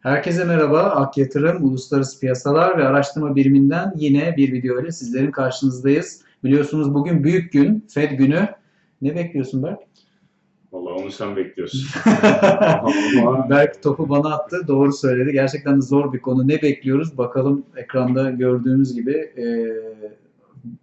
Herkese merhaba. Ak Yatırım Uluslararası Piyasalar ve Araştırma Biriminden yine bir video ile sizlerin karşınızdayız. Biliyorsunuz bugün büyük gün, Fed günü. Ne bekliyorsun Berk? Vallahi onu sen bekliyorsun. Berk topu bana attı. Doğru söyledi. Gerçekten de zor bir konu. Ne bekliyoruz? Bakalım ekranda gördüğümüz gibi e,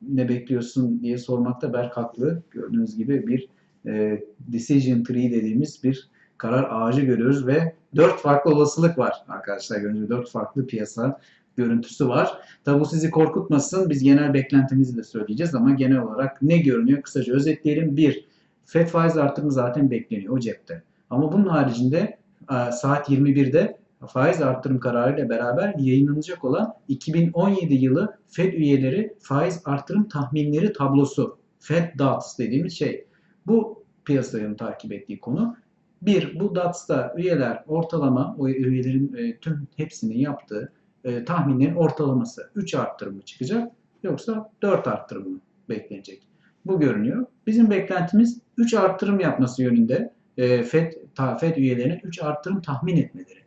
ne bekliyorsun diye sormakta Berk haklı. Gördüğünüz gibi bir e, decision tree dediğimiz bir karar ağacı görüyoruz ve dört farklı olasılık var arkadaşlar. Görünce dört farklı piyasa görüntüsü var. Tabi bu sizi korkutmasın. Biz genel beklentimizi de söyleyeceğiz ama genel olarak ne görünüyor? Kısaca özetleyelim. Bir, FED faiz artırımı zaten bekleniyor o cepte. Ama bunun haricinde e, saat 21'de faiz artırım kararı ile beraber yayınlanacak olan 2017 yılı FED üyeleri faiz artırım tahminleri tablosu. FED DATS dediğimiz şey. Bu piyasanın takip ettiği konu. Bir, bu DATS'ta üyeler ortalama, o üyelerin e, tüm hepsinin yaptığı e, tahminlerin ortalaması 3 arttırım mı çıkacak yoksa 4 arttırım mı beklenecek? Bu görünüyor. Bizim beklentimiz 3 arttırım yapması yönünde e, FED, ta, FED üyelerinin 3 arttırım tahmin etmeleri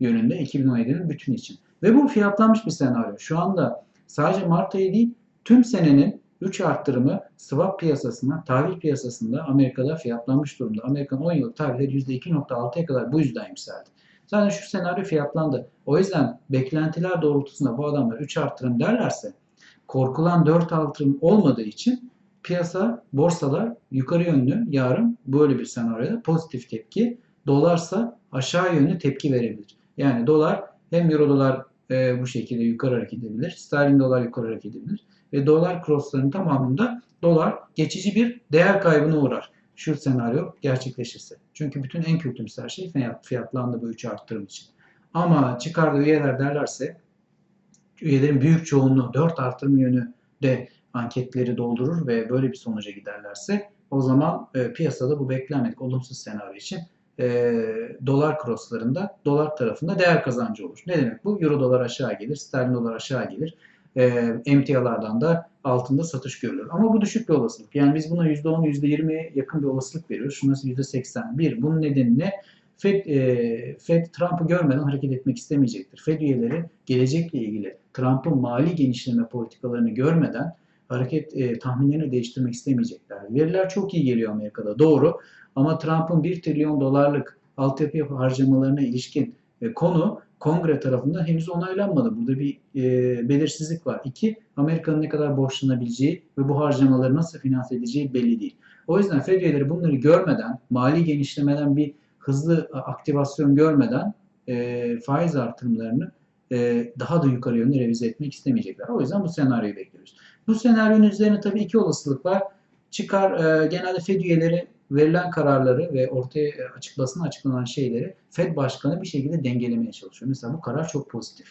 yönünde 2017'nin bütün için. Ve bu fiyatlanmış bir senaryo. Şu anda sadece Mart ayı değil tüm senenin 3 arttırımı swap piyasasında, tahvil piyasasında Amerika'da fiyatlanmış durumda. Amerikan 10 yıllık tahviller %2.6'ya kadar bu yüzden yükseldi. Zaten şu senaryo fiyatlandı. O yüzden beklentiler doğrultusunda bu adamlar 3 artırım derlerse korkulan 4 artırım olmadığı için piyasa, borsalar yukarı yönlü yarın böyle bir senaryoda pozitif tepki. Dolarsa aşağı yönlü tepki verebilir. Yani dolar hem euro dolar e, bu şekilde yukarı hareket edebilir. Sterlin dolar yukarı hareket edebilir. Ve dolar crosslarının tamamında dolar geçici bir değer kaybına uğrar. Şu senaryo gerçekleşirse. Çünkü bütün en kötümser şey fiyatlandı bu 3 arttırım için. Ama çıkardığı üyeler derlerse üyelerin büyük çoğunluğu 4 artırım yönü de anketleri doldurur ve böyle bir sonuca giderlerse o zaman e, piyasada bu beklenmedik olumsuz senaryo için e, dolar crosslarında dolar tarafında değer kazancı olur. Ne demek bu? Euro dolar aşağı gelir, sterlin dolar aşağı gelir. E, emtialardan da altında satış görülür. Ama bu düşük bir olasılık. Yani biz buna %10, %20'ye yakın bir olasılık veriyoruz. Şurası %81. Bunun nedeni ne? Fed, e, Fed Trump'ı görmeden hareket etmek istemeyecektir. Fed üyeleri gelecekle ilgili Trump'ın mali genişleme politikalarını görmeden hareket e, tahminlerini değiştirmek istemeyecekler. Veriler çok iyi geliyor Amerika'da doğru ama Trump'ın 1 trilyon dolarlık altyapı harcamalarına ilişkin konu kongre tarafından henüz onaylanmadı. Burada bir e, belirsizlik var. İki, Amerika'nın ne kadar borçlanabileceği ve bu harcamaları nasıl finanse edeceği belli değil. O yüzden Fed üyeleri bunları görmeden, mali genişlemeden bir hızlı aktivasyon görmeden e, faiz artırımlarını e, daha da yukarı yönlü revize etmek istemeyecekler. O yüzden bu senaryoyu bekliyoruz. Bu senaryonun üzerine tabii iki olasılık var. Çıkar e, genelde Fed üyeleri verilen kararları ve ortaya açıklasın açıklanan şeyleri Fed Başkanı bir şekilde dengelemeye çalışıyor. Mesela bu karar çok pozitif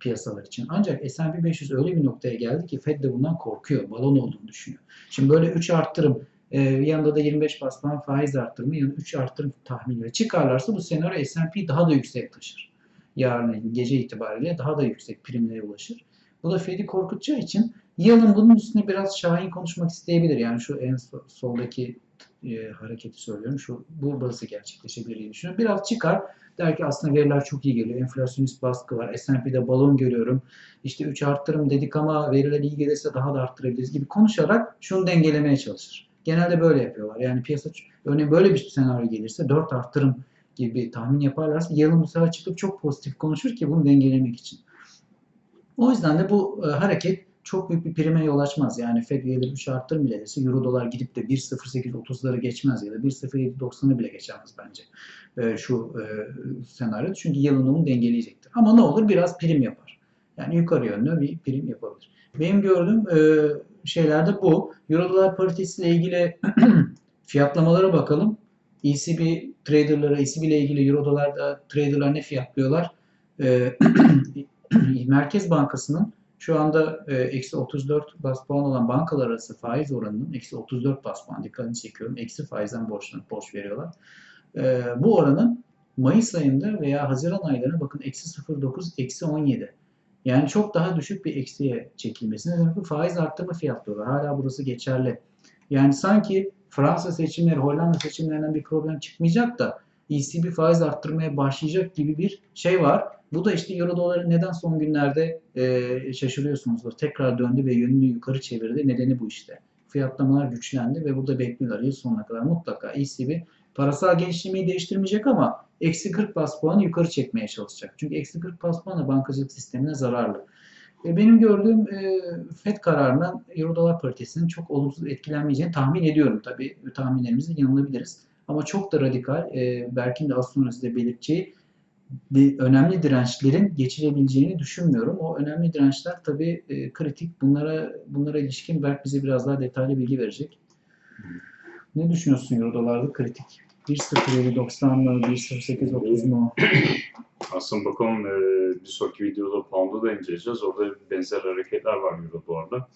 piyasalar için. Ancak S&P 500 öyle bir noktaya geldi ki Fed de bundan korkuyor. Balon olduğunu düşünüyor. Şimdi böyle 3 arttırım e, yanında da 25 bas puan faiz arttırımı yanında 3 arttırım tahminleri çıkarlarsa bu senaryo S&P daha da yüksek taşır. Yarın gece itibariyle daha da yüksek primlere ulaşır. Bu da Fed'i korkutacağı için Yalın bunun üstüne biraz şahin konuşmak isteyebilir. Yani şu en soldaki e, hareketi söylüyorum. Şu bu bazı gerçekleşebilir diye düşünüyorum. Biraz çıkar. Der ki aslında veriler çok iyi geliyor. Enflasyonist baskı var. S&P'de balon görüyorum. İşte 3 arttırım dedik ama veriler iyi gelirse daha da arttırabiliriz gibi konuşarak şunu dengelemeye çalışır. Genelde böyle yapıyorlar. Yani piyasa örneğin böyle bir senaryo gelirse 4 arttırım gibi tahmin yaparlarsa yalın bu sefer çıkıp çok pozitif konuşur ki bunu dengelemek için. O yüzden de bu e, hareket çok büyük bir prime yol açmaz. Yani Fed üyeleri 3 arttırım bile dese Euro dolar gidip de 1.0830'ları geçmez ya da 1.0790'ı bile geçemez bence e, şu e, senaryo. Çünkü yılın onu dengeleyecektir. Ama ne olur biraz prim yapar. Yani yukarı yönlü bir prim yapabilir. Benim gördüğüm e, şeylerde bu. Euro dolar paritesiyle ilgili fiyatlamalara bakalım. ECB traderlara, ECB ile ilgili Euro dolarda traderlar ne fiyatlıyorlar? E, Merkez Bankası'nın şu anda e, eksi 34 bas puan olan bankalar arası faiz oranının eksi 34 bas puan dikkatini çekiyorum. Eksi faizden borçlanıp borç veriyorlar. E, bu oranın Mayıs ayında veya Haziran aylarına bakın eksi 0.9 eksi 17. Yani çok daha düşük bir eksiye çekilmesine demek bu faiz arttırma fiyatlıyorlar. Hala burası geçerli. Yani sanki Fransa seçimleri, Hollanda seçimlerinden bir problem çıkmayacak da ECB faiz arttırmaya başlayacak gibi bir şey var. Bu da işte euro doları neden son günlerde e, şaşırıyorsunuzdur. Tekrar döndü ve yönünü yukarı çevirdi. Nedeni bu işte. Fiyatlamalar güçlendi ve burada bekliyorlar yıl sonuna kadar mutlaka ECB parasal genişlemeyi değiştirmeyecek ama eksi 40 bas puanı yukarı çekmeye çalışacak. Çünkü eksi 40 bas puanı bankacılık sistemine zararlı. E, benim gördüğüm e, FED kararından euro dolar paritesinin çok olumsuz etkilenmeyeceğini tahmin ediyorum. Tabii tahminlerimizde yanılabiliriz. Ama çok da radikal, e, Berk'in de az sonra size belirteceği di- önemli dirençlerin geçilebileceğini düşünmüyorum. O önemli dirençler tabii e, kritik. Bunlara bunlara ilişkin Berk bize biraz daha detaylı bilgi verecek. Ne düşünüyorsun euro dolarda kritik? 1.0790 mı? 1.0830 mu? Aslında bakalım e, bir sonraki videoda Pound'u da inceleyeceğiz. Orada benzer hareketler var Euro dolarda.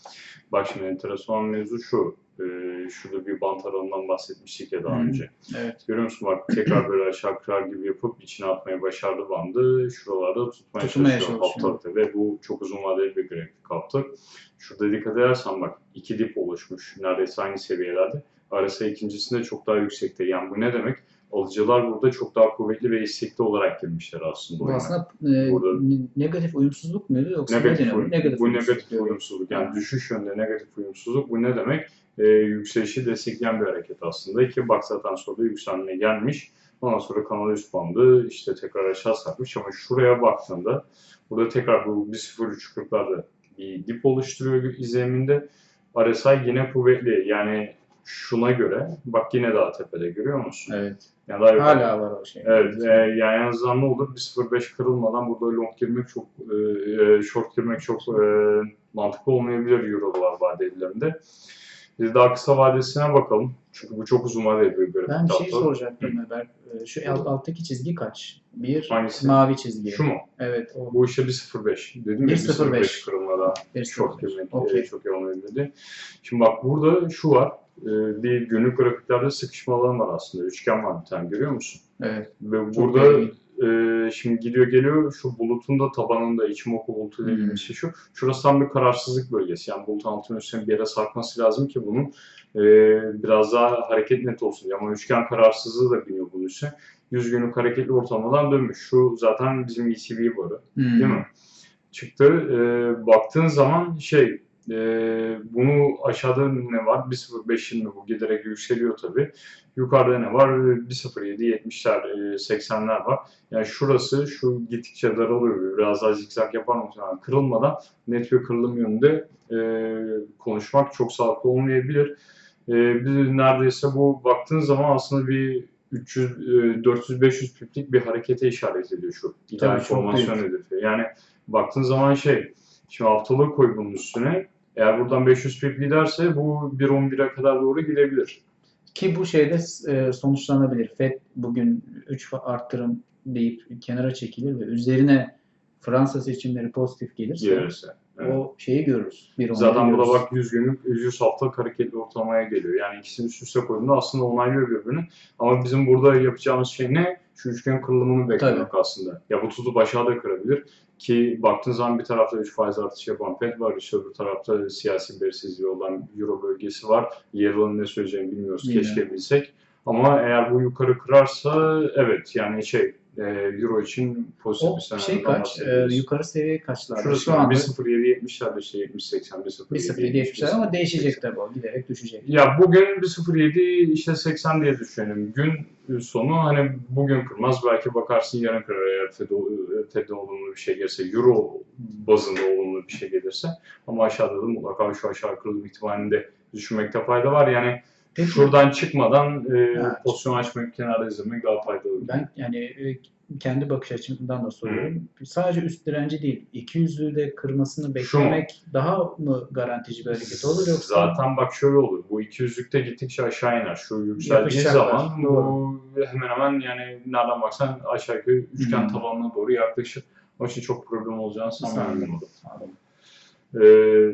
Bak şimdi enteresan mevzu şu. E, şurada bir bant aralığından bahsetmiştik ya daha önce. Evet. Görüyor musun bak tekrar böyle aşağı kırar gibi yapıp içine atmayı başardı bandı. Şuralarda tutmaya, Tutmaya çalışıyor haftalıkta ve bu çok uzun vadeli bir grafik hafta. Şurada dikkat edersen bak iki dip oluşmuş neredeyse aynı seviyelerde. RSI ikincisinde çok daha yüksekte. Yani bu ne demek? Alıcılar burada çok daha kuvvetli ve istekli olarak girmişler aslında. Bu oyuna. aslında e, Burada- ne- negatif uyumsuzluk muydu yoksa ne Negatif, uyum- Negatif bu uyumsuzluk negatif diyorum. uyumsuzluk. Yani düşüş yönde negatif uyumsuzluk. Bu ne demek? Ee, yükselişi destekleyen bir hareket aslında ki bak zaten sonra yükselmeye gelmiş. Ondan sonra kanal üst bandı işte tekrar aşağı sarkmış ama şuraya baktığında burada tekrar bu 1.0340'larda bir dip oluşturuyor izleniminde. RSI yine kuvvetli. Yani şuna göre bak yine daha tepede görüyor musun? Evet. Yani daha yukarı- Hala var o şey. Evet, e, yani en azından ne olur? 1.05 kırılmadan burada long girmek çok, e, e, short girmek çok e, mantıklı olmayabilir Euro dolar vadelilerinde. Biz daha kısa vadesine bakalım. Çünkü bu çok uzun vadeli bir grafik. Ben bir şey soracaktım Ömer. E, Şu alt- alttaki çizgi kaç? Bir Hangisi? mavi çizgi. Şu mu? Evet o. Bu işte 1.05. Dedim ya 1.05. 1.05 kırılmadan Bir short sıfır. girmek Okey. e, çok iyi olmayabilirdi. Şimdi bak burada şu var. E, bir günlük grafiklerde sıkışma alanı var aslında. Üçgen var bir tane görüyor musun? Evet. Ve burada e, şimdi gidiyor geliyor şu bulutun da tabanında Ichimoku bulutu dediğimiz Hmm. şey şu. Şurası tam bir kararsızlık bölgesi. Yani bulutun altının üstüne bir yere sarkması lazım ki bunun e, biraz daha hareket net olsun. Ama üçgen kararsızlığı da biniyor bunun üstüne. 100 günlük hareketli ortalamadan dönmüş. Şu zaten bizim ECB barı. Hmm. Değil mi? Çıktı. E, baktığın zaman şey e, bunu aşağıda ne var? 1.05'in mi bu? Giderek yükseliyor tabii. Yukarıda ne var? 1.07, 70'ler, e, 80'ler var. Yani şurası şu gittikçe daralıyor. Biraz daha zikzak yapar mı? Yani kırılmadan net bir kırılım yönünde e, konuşmak çok sağlıklı olmayabilir. E, biz neredeyse bu baktığın zaman aslında bir 300 e, 400-500 piplik bir harekete işaret ediyor şu ideal formasyon hedefi. Yani baktığın zaman şey şimdi haftalığı koy bunun üstüne. Eğer buradan 500 pip giderse bu 1.11'e kadar doğru gidebilir. Ki bu şeyde e, sonuçlanabilir. FED bugün 3 arttırım deyip kenara çekilir ve üzerine Fransa seçimleri pozitif gelirse Gelirse. Evet. o şeyi görürüz. Bir Zaten burada görürüz. bak 100 günlük 100 haftalık hareketli ortalamaya geliyor. Yani ikisini üst üste koyduğunda aslında onaylıyor birbirini. Ama bizim burada yapacağımız şey ne? Şu üçgen kırılımını beklemek aslında. Ya bu tutup aşağıda kırabilir. Ki baktığın zaman bir tarafta 3 faiz artışı yapan FED var. İşte öbür tarafta siyasi belirsizliği olan Euro bölgesi var. Yarın ne söyleyeceğini bilmiyoruz. Bilmiyorum. Keşke bilsek. Ama eğer bu yukarı kırarsa evet yani şey e, Euro için pozitif O bir şey senaryondan kaç? E, yukarar seviye kaçlarda? Şurası Şu anda 1.07.70'lerde işte 70-80, 1.07.70'ler ama değişecek tabii o. Giderek düşecek. Ya bugün 1.07 işte 80 diye düşünelim. Gün sonu hani bugün kırmaz belki bakarsın yarın kırar eğer FED, FED olumlu bir şey gelirse, Euro bazında olumlu bir şey gelirse. Ama aşağıda da mutlaka şu aşağı kırılım ihtimalinde düşünmekte fayda var. Yani Peki. şuradan çıkmadan e, Evet. pozisyon açmayıp kenarda izlemek daha faydalı. Ben yani e, kendi bakış açımdan da soruyorum. Sadece üst direnci değil, 200'lü de kırmasını Şu beklemek daha mı garantici bir hareket olur yoksa Zaten bak şöyle olur. Bu 200'lükte gittikçe aşağı iner. Şu yükseldiği zaman bu hemen hemen yani nereden baksan aşağı yukarı üçgen tabanına doğru yaklaşır. Onun için çok problem olacağını sanmıyorum. Anladım. Ee,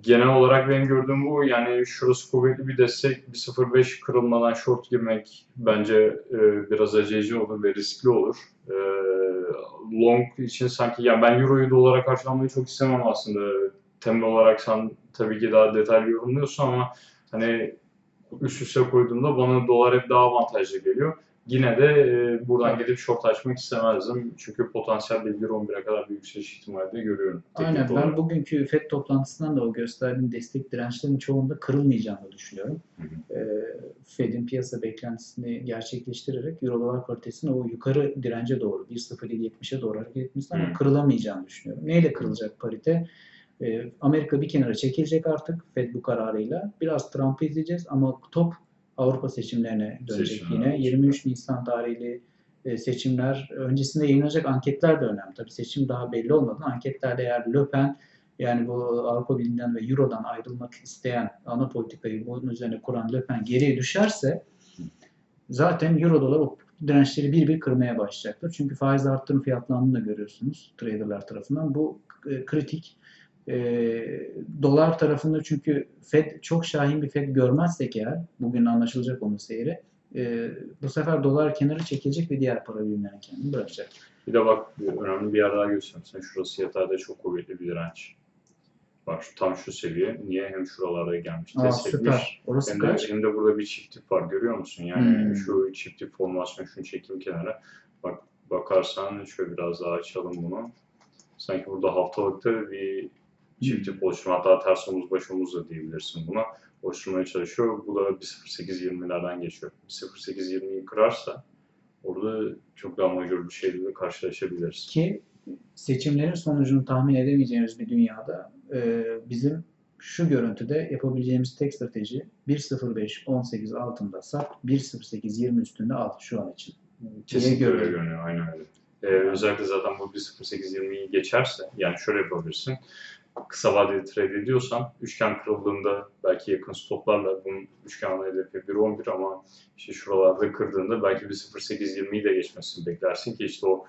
genel olarak benim gördüğüm bu. Yani şurası kuvvetli bir destek. 1.05 kırılmadan short girmek bence e, biraz aceleci olur ve riskli olur. Ee, long için sanki yani ben Euro'yu dolara karşılamayı çok istemem aslında. Temel olarak sen tabii ki daha detaylı yorumluyorsun ama hani üst üste koyduğumda bana dolar hep daha avantajlı geliyor. Yine de e, buradan gidip short açmak istemezdim. Çünkü potansiyel bir 1.11'e kadar bir yükseliş ihtimali de görüyorum. Aynen ben olarak. bugünkü FED toplantısından da o gösterdiğim destek dirençlerin çoğunda kırılmayacağını düşünüyorum. Hı Ee, Fed'in piyasa beklentisini gerçekleştirerek Euro dolar paritesini o yukarı dirence doğru 1.0770'e doğru hareket etmesi ama kırılamayacağını düşünüyorum. Neyle kırılacak parite? Ee, Amerika bir kenara çekilecek artık Fed bu kararıyla. Biraz Trump'ı izleyeceğiz ama top Avrupa seçimlerine dönecek Seçimler yine. olacak. 23 Nisan tarihli e, seçimler öncesinde yayınlanacak anketler de önemli. Tabii seçim daha belli olmadan anketlerde eğer Le Pen yani bu Avrupa Birliği'nden ve Euro'dan ayrılmak isteyen ana politikayı bunun üzerine kuran Le Pen geriye düşerse zaten Euro dolar o dirençleri bir bir kırmaya başlayacaktır. Çünkü faiz arttırım fiyatlandığını da görüyorsunuz traderlar tarafından. Bu e, kritik. E, dolar tarafında çünkü Fed çok şahin bir Fed görmezsek eğer bugün anlaşılacak onun seyri e, bu sefer dolar kenarı çekilecek ve diğer para birimlerine kendini bırakacak. Bir de bak önemli bir yer daha göstereyim. Sen şurası yatayda çok kuvvetli bir direnç. Bak şu, tam şu seviye. Niye? Hem şuralarda gelmiş. Aa, test etmiş. süper. Orası Hem de, kaç? hem de burada bir çift tip var görüyor musun? Yani Hmm. şu çift tip formasyon şunu çekeyim kenara. Bak bakarsan şöyle biraz daha açalım bunu. Sanki burada haftalıkta bir çift tip oluşturma hatta ters omuz baş omuz da diyebilirsin buna. Oluşturmaya çalışıyor. Bu da 1.08.20'lerden geçiyor. 1.08.20'yi kırarsa orada çok daha majör bir şeyle karşılaşabiliriz. ki seçimlerin sonucunu tahmin edemeyeceğimiz bir dünyada e, bizim şu görüntüde yapabileceğimiz tek strateji 1.05 18 altında sat, 1.08 20 üstünde al şu an için. Kesinlikle öyle görünüyor. Aynen öyle. Ee, özellikle zaten bu 1.08.20'yi geçerse yani şöyle yapabilirsin. Kısa vadeli trade ediyorsan üçgen kırıldığında belki yakın stoplarla bunun üçgen ana hedefi 1.11 ama işte şuralarda kırdığında belki 1.08.20'yi de geçmesini beklersin ki işte o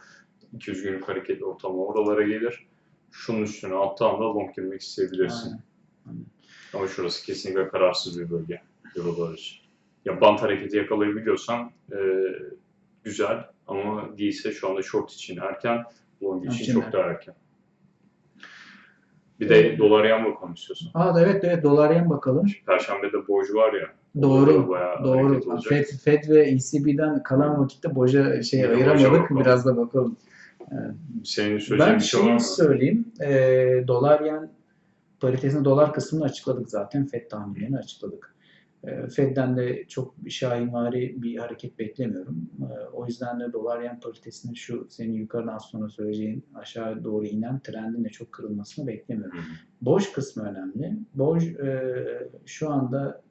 200 günlük hareketli ortalama oralara gelir. Şunun üstüne attığında long girmek isteyebilirsin. Aynen. Ama şurası kesinlikle kararsız bir bölge Eurodolar için. Ya bant hareketi yakalayabiliyorsan e, güzel ama değilse şu anda short için erken, long için çok daha erken. Bir de dolar bakalım istiyorsan. Aa evet evet dolar yen bakalım. Perşembede borcu var ya. Doğru. Doğru. Fed, Fed ve ECB'den kalan vakitte boca şey de ayıramadık. Biraz da bakalım. Senin söyleyeceğin Ben bir şey var mı? şeyi söyleyeyim. E, dolar yen paritesini dolar kısmını açıkladık zaten. Fed tahminlerini açıkladık. E, Fed'den de çok şahinvari bir hareket beklemiyorum. E, o yüzden de dolar yen paritesinin şu senin yukarıdan sonra söyleyeceğin aşağı doğru inen trendin de çok kırılmasını beklemiyorum. Borç kısmı önemli. Borç e, şu anda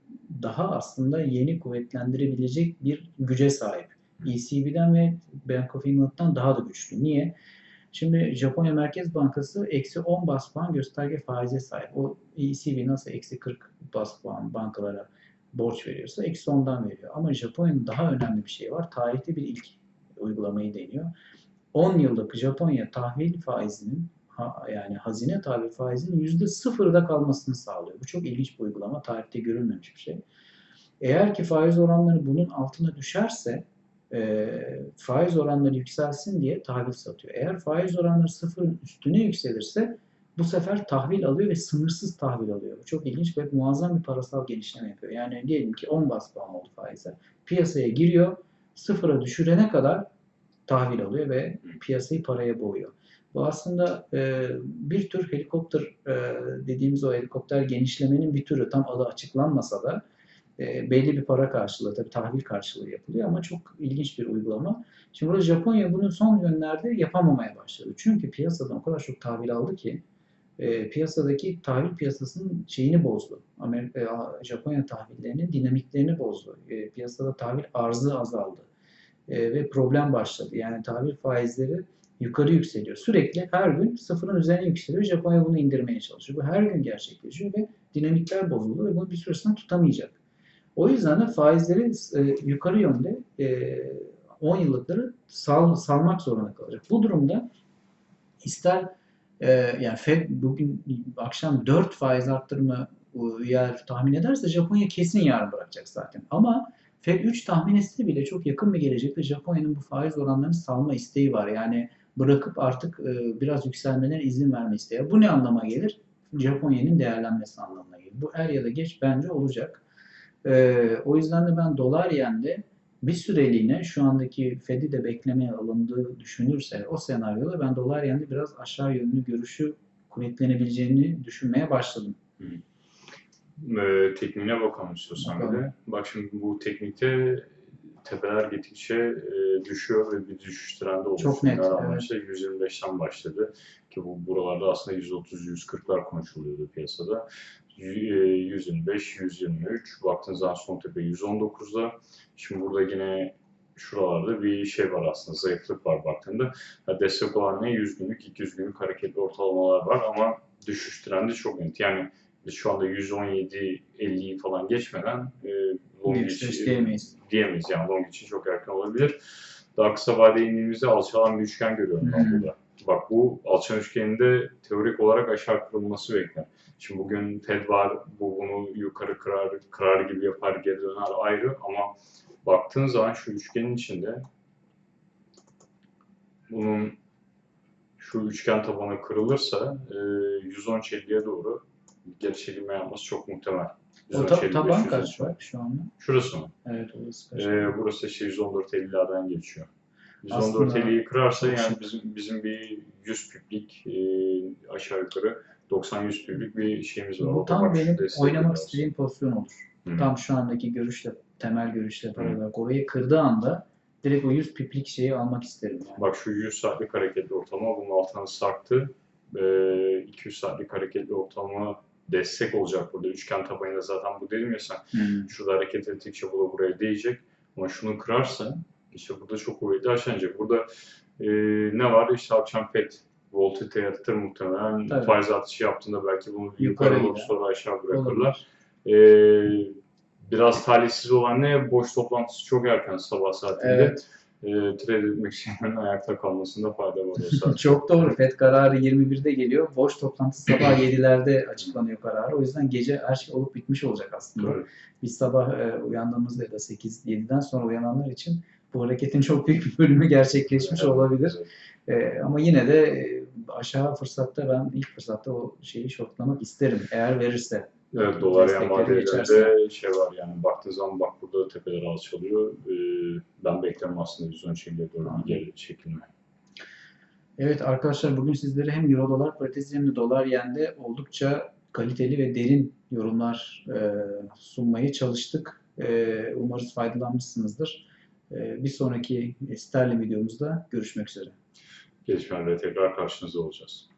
daha aslında yeni kuvvetlendirebilecek bir güce sahip. ECB'den ve Bank of England'dan daha da güçlü. Niye? Şimdi Japonya Merkez Bankası eksi 10 bas puan gösterge faize sahip. O ECB nasıl eksi 40 bas puan bankalara borç veriyorsa eksi 10'dan veriyor. Ama Japonya'nın daha önemli bir şey var. Tarihte bir ilk uygulamayı deniyor. 10 yıllık Japonya tahvil faizinin yani hazine tahvil faizinin yüzde sıfırda kalmasını sağlıyor. Bu çok ilginç bir uygulama. Tarihte görülmemiş bir şey. Eğer ki faiz oranları bunun altına düşerse e, faiz oranları yükselsin diye tahvil satıyor. Eğer faiz oranları sıfırın üstüne yükselirse bu sefer tahvil alıyor ve sınırsız tahvil alıyor. Bu çok ilginç ve muazzam bir parasal genişleme yapıyor. Yani diyelim ki 10 bas puan oldu faize. Piyasaya giriyor, sıfıra düşürene kadar tahvil alıyor ve piyasayı paraya boğuyor. Bu aslında e, bir tür helikopter e, dediğimiz o helikopter genişlemenin bir türü. Tam adı açıklanmasa da e, belli bir para karşılığı, tabii tahvil karşılığı yapılıyor ama çok ilginç bir uygulama. Şimdi burada Japonya bunu son yönlerde yapamamaya başladı. Çünkü piyasadan o kadar çok tahvil aldı ki e, piyasadaki tahvil piyasasının şeyini bozdu. Amerika, e, Japonya tahvillerinin dinamiklerini bozdu. E, piyasada tahvil arzı azaldı. E, ve problem başladı. Yani tahvil faizleri yukarı yükseliyor. Sürekli her gün sıfırın üzerine yükseliyor. Japonya bunu indirmeye çalışıyor. Bu her gün gerçekleşiyor ve dinamikler bozuldu ve bunu bir süresinde tutamayacak. O yüzden de faizleri e, yukarı yönde e, 10 yıllıkları sal, salmak zorunda kalacak. Bu durumda ister e, yani Fed bugün akşam 4 faiz arttırımı eğer tahmin ederse Japonya kesin yarın bırakacak zaten. Ama Fed 3 tahmin etse bile çok yakın bir gelecekte Japonya'nın bu faiz oranlarını salma isteği var. Yani bırakıp artık e, biraz yükselmelerine izin verme isteği. Bu ne anlama gelir? Japonya'nın değerlenmesi anlamına gelir. Bu er ya da geç bence olacak. E, o yüzden de ben dolar yende bir süreliğine şu andaki Fed'i de beklemeye alındığı düşünülürse o senaryoda ben dolar yanında biraz aşağı yönlü görüşü kuvvetlenebileceğini düşünmeye başladım. E, tekniğine bakalım istiyorsan bir de. Bak şimdi bu teknikte tepeler gittikçe e, düşüyor ve bir düşüş trendi oluşuyor. Çok net, evet. işte 125'ten başladı ki bu buralarda aslında 130-140'lar konuşuluyordu piyasada. Y- e, 125, 123, baktığınız zaman son tepe 119'da. Şimdi burada yine şuralarda bir şey var aslında, zayıflık var baktığında. Ha, destek olan ne? 100 günlük, 200 günlük hareketli ortalamalar var ama düşüş trendi çok net. Yani biz şu anda 117-50'yi falan geçmeden e, long için- diyemeyiz. diyemeyiz. Yani long için çok erken olabilir. Daha kısa vadeye indiğimizde alçalan bir üçgen görüyorum ben burada. Bak bu alçalan üçgeninde teorik olarak aşağı kırılması beklenir. Şimdi bugün Fed var, bu bunu yukarı kırar, kırar gibi yapar, geri döner ayrı ama baktığın zaman şu üçgenin içinde bunun şu üçgen tabanı kırılırsa e, 110-50'ye doğru geri çekilme yapması çok muhtemel. O ta- 110-55, taban 110. kaç var şu anda? Şurası mı? Evet orası kaç? Ee, burası işte 114.50'lerden geçiyor. Aslında 114.50'yi kırarsa yani bizim bizim bir 100 piplik e, aşağı yukarı 90-100 piplik bir şeyimiz var. Bu tam benim oynamak istediğim pozisyon olur. Hı. Tam şu andaki görüşle, temel görüşle paralel orayı kırdığı anda direkt o 100 piplik şeyi almak isterim. Yani. Bak şu 100 saatlik hareketli ortalama bunun altına sarktı. Ee, 200 saatlik hareketli ortalama destek olacak burada. Üçgen tabanıyla zaten bu dedim ya sen. Hmm. Şurada hareket ettikçe bu da buraya değecek. Ama şunu kırarsa işte burada çok kuvvetli aşağı inecek. Burada e, ne var? İşte akşam FED volatilite yaratır muhtemelen. Tabii. Faiz artışı yaptığında belki bunu Yukarı yukarı gider. sonra aşağı bırakırlar. E, biraz talihsiz olan ne? Boş toplantısı çok erken sabah saatinde. Evet. E, trade etmek için ayakta kalmasında fayda var. Çok doğru. FED kararı 21'de geliyor. Boş toplantısı sabah 7'lerde açıklanıyor kararı. O yüzden gece her şey olup bitmiş olacak aslında. Evet. Biz sabah e, uyandığımızda ya da 8-7'den sonra uyananlar için bu hareketin çok büyük bir bölümü gerçekleşmiş olabilir. E, ama yine de e, aşağı fırsatta ben ilk fırsatta o şeyi shortlamak isterim eğer verirse. Evet, dolar yan vadelerinde şey var yani baktığın zaman bak burada tepeler alçalıyor. Ee, ben beklerim aslında 113'e doğru bir geri çekilme. Evet arkadaşlar bugün sizlere hem euro dolar paritesi hem de dolar yende oldukça kaliteli ve derin yorumlar e, sunmaya çalıştık. E, umarız faydalanmışsınızdır. E, bir sonraki sterlin videomuzda görüşmek üzere. Gelişmelerde tekrar karşınızda olacağız.